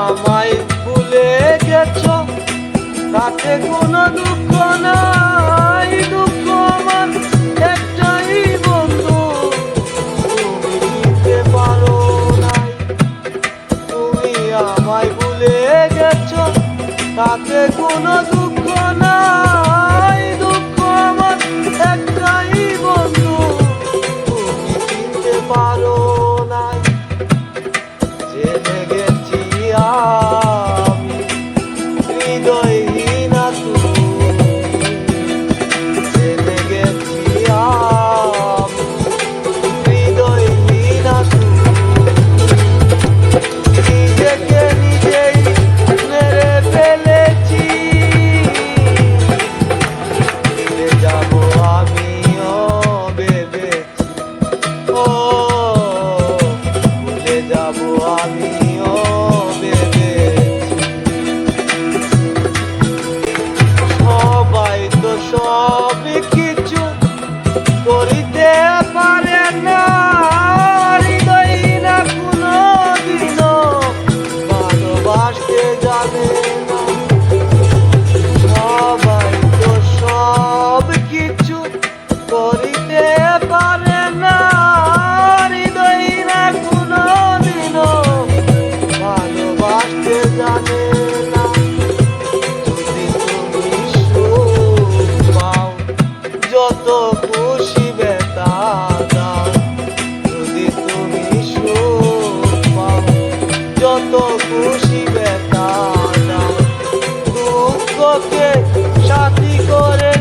আমায় ভুলে গেছ? তাতে কোনো দুঃখ নাই, দুঃখ আমার একটাই বন্ধু। তুমি দিতে পারো নাই। তুমি আমায় ভুলে গেছ? তাতে কোনো দুঃখ সাথী করে